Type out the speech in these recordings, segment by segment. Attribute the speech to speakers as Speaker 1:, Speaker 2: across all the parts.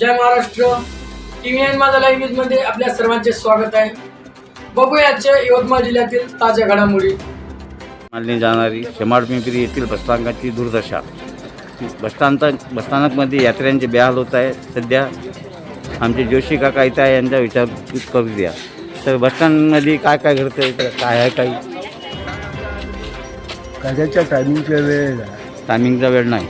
Speaker 1: जय Maharashtra. T V N Majha live न्यूजमध्ये आपल्या सर्वांचे स्वागत आहे. बघूया आजच्या यवतमाळ जिल्ह्यातील ताज्या घडामोडी.
Speaker 2: मानली जाणारी शेमाड पिंपरी येथील बसस्थानकाची दुर्दशा. बसस्थानक बसस्थानकमध्ये यात्र्यांचे बेहाल होत आहे. सध्या आमचे जोशी काका इथं आहे यांचा विचारपूस करू द्या तर बसस्थानमध्ये काय काय घडतं इथं काय आहे काही?
Speaker 3: कायद्याच्या टायमिंगच्या वेळेला.
Speaker 2: टायमिंगचा वेळ नाही.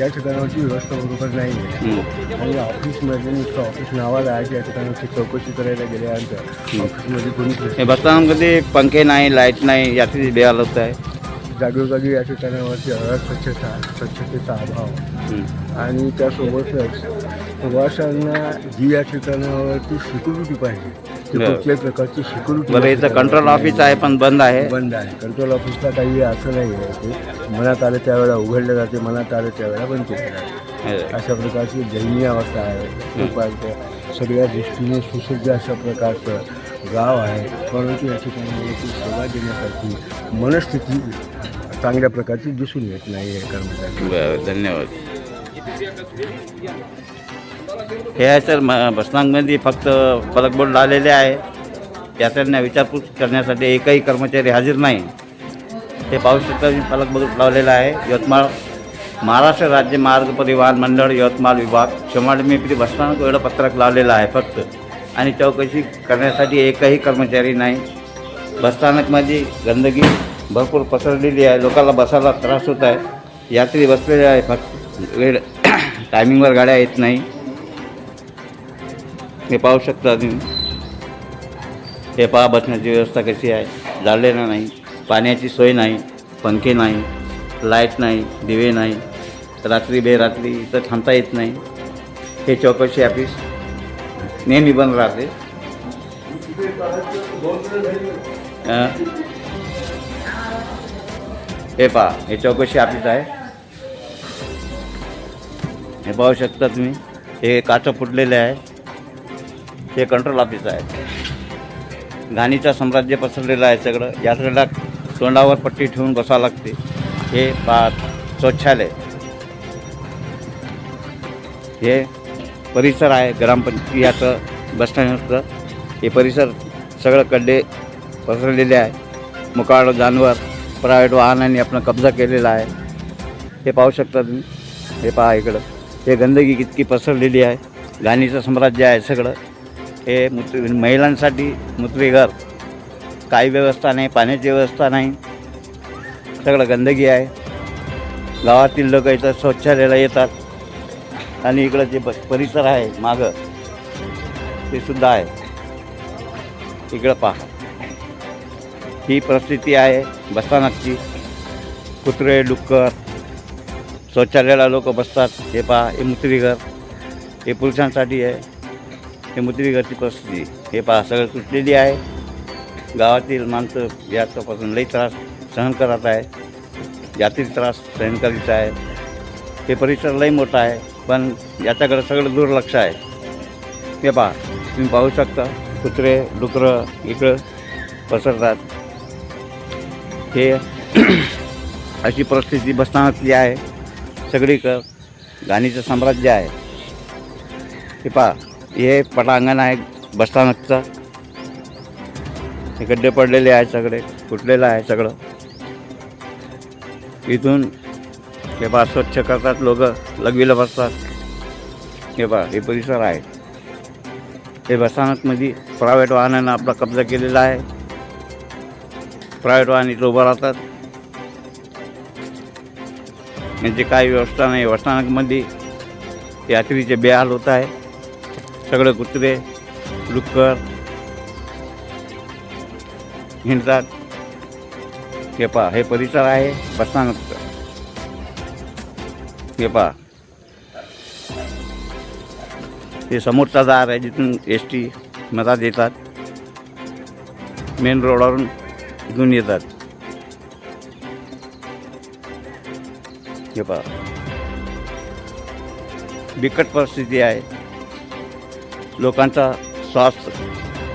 Speaker 3: या ठिकाणावरची व्यवस्था बरोबर नाही आहे. आणि ऑफिसमध्ये नुसतं ऑफिस नावाला आहे त्या ठिकाणाची चौकशी करायला गेल्यानंतर ऑफिसमध्ये कोणी
Speaker 2: हे बसस्थानकामध्ये पंखे नाही लाइट नाही यात्री बेहाल होत आहे
Speaker 3: जागोजागी या ठिकाणावरती अस्वच्छता स्वच्छतेचा अभाव. आणि त्यासोबतच प्रवाशांना जी या ठिकाणावरती सिक्युरिटी पाहिजे. कुठल्याही प्रकारची सिक्युरिटी
Speaker 2: बरं इथं कंट्रोल ऑफिस आहे पण बंद आहे.
Speaker 3: बंद आहे. कंट्रोल ऑफिसला काही असं नाही आहे ते. मनात आलं त्यावेळेला उघडलं जाते मनात आलं त्यावेळेला बंद केलं जाते. अशा प्रकारची दयनीय अवस्था आहे. खूप आहे. सगळ्या दृष्टीने सुसज्ज अशा प्रकारचं गाव आहे. परंतु या ठिकाणी सेवा देण्यासाठी मनस्थिती चांगल्या प्रकारची दिसून येत नाही आहे कर्मचारी
Speaker 2: धन्यवाद. हे आहे सर म बसनांमध्ये फक्त फलकबोर्ड लावलेले आहे. यात्र्यांना विचारपूस करण्यासाठी एकही कर्मचारी हजर नाही. हे पाहू शकता मी फलक लावलेला आहे. यवतमाळ महाराष्ट्र राज्य मार्ग परिवहन मंडळ यवतमाळ विभाग शमाडमेपरी बसस्थानक एवढं पत्रक लावलेलं आहे फक्त. आणि चौकशी करण्यासाठी एकही कर्मचारी नाही. बसस्थानकमध्ये गंदगी भरपूर पसरलेली आहे. लोकांना बसायला त्रास होत आहे. यात्री बसलेले आहे फक्त वेळ टायमिंगवर गाड्या येत नाही. हे पाहू शकता तुम्ही. हे पहा बसण्याची व्यवस्था कशी आहे. झालेलं नाही पाण्याची सोय नाही पंखे नाही लाइट नाही दिवे नाही. रात्री बेरात्री इथं थांबता येत नाही. हे चौकशी ऑफिस नेहमी बंद राहते. हे पहा हे चौकशी ऑफिस आहे. हे पाहू शकता तुम्ही. हे काचं फुटलेले आहे. हे कंट्रोल ऑफिस आहे. घाणीचं साम्राज्य पसरलेलं आहे सगळं. यात्रेला तोंडावर पट्टी ठेवून बसावं लागते. हे पा शौचालय. हे परिसर आहे ग्रामपंचायतचं बसस्टँडचं हे परिसर सगळं कडे पसरलेले आहे. मुकाळ जानवर प्रायव्हेट वाहनांनी आपण कब्जा केलेला आहे. हे पाहू शकता तुम्ही. हे पहा इकडं. हे गंदगी कितकी पसरलेली आहे. घाणीचं साम्राज्य आहे सगळं. हे मूत्र महिलांसाठी मूत्रीघर काही व्यवस्था नाही पाण्याची व्यवस्था नाही. सगळं गंदगी आहे. गावातील लोक इथं शौचालयाला येतात. आणि इकडं जे परिसर आहे मागं ते सुद्धा आहे. इकडं पहा. ही परिस्थिती आहे बसस्थानकची. कुत्रे डुक्कर शौचालयाला लोक बसतात. हे पहा हे मुत्रीघर हे पुरुषांसाठी आहे. हे मुत्रीघरची परिस्थिती. हे पहा सगळं तुटलेली आहे. गावातील माणसं याच्यापासून लई त्रास सहन करत आहे यातील त्रास सहन करीत आहे हे परिसर लई मोठा आहे पण याच्याकडे सगळं दुर्लक्ष आहे. हे पहा तुम्ही पाहू शकता कुत्रे डुकरं इकडं पसरतात. हे अशी परिस्थिती बसस्थानातली आहे. सगळीकडं गाणीचं साम्राज्य आहे. हे पहा हे पटांगण आहे बसस्थानकचं हे गड्डे पडलेले आहे सगळे फुटलेलं आहे सगळं. इथून हे बा स्वच्छ करतात लोक लघवीला बसतात. हे बा हे परिसर आहे. हे बसस्थानकमध्ये प्रायव्हेट वाहनानं आपला कब्जा केलेला आहे. प्रायव्हेट वाहन इथं उभं राहतात. यांची काही व्यवस्था नाही. बसस्थानकमध्ये यात्रीचे बेहाल होत आहे. सगळं कुत्रे डुक्कर हिंडतात. हे पहा हे परिसर आहे बसस्थानकचं हे पहा. हे समोरचा दार आहे जिथून एस टी मधात येतात मेन रोडावरून घेऊन येतात. हे पहा. बिकट परिस्थिती आहे. लोकांचा श्वास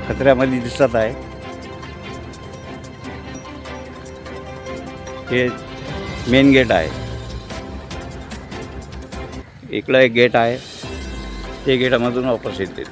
Speaker 2: खतऱ्यामध्ये दिसत आहे. हे मेन गेट आहे. इकडं एक गेट आहे. ते गेटामधून वापस येते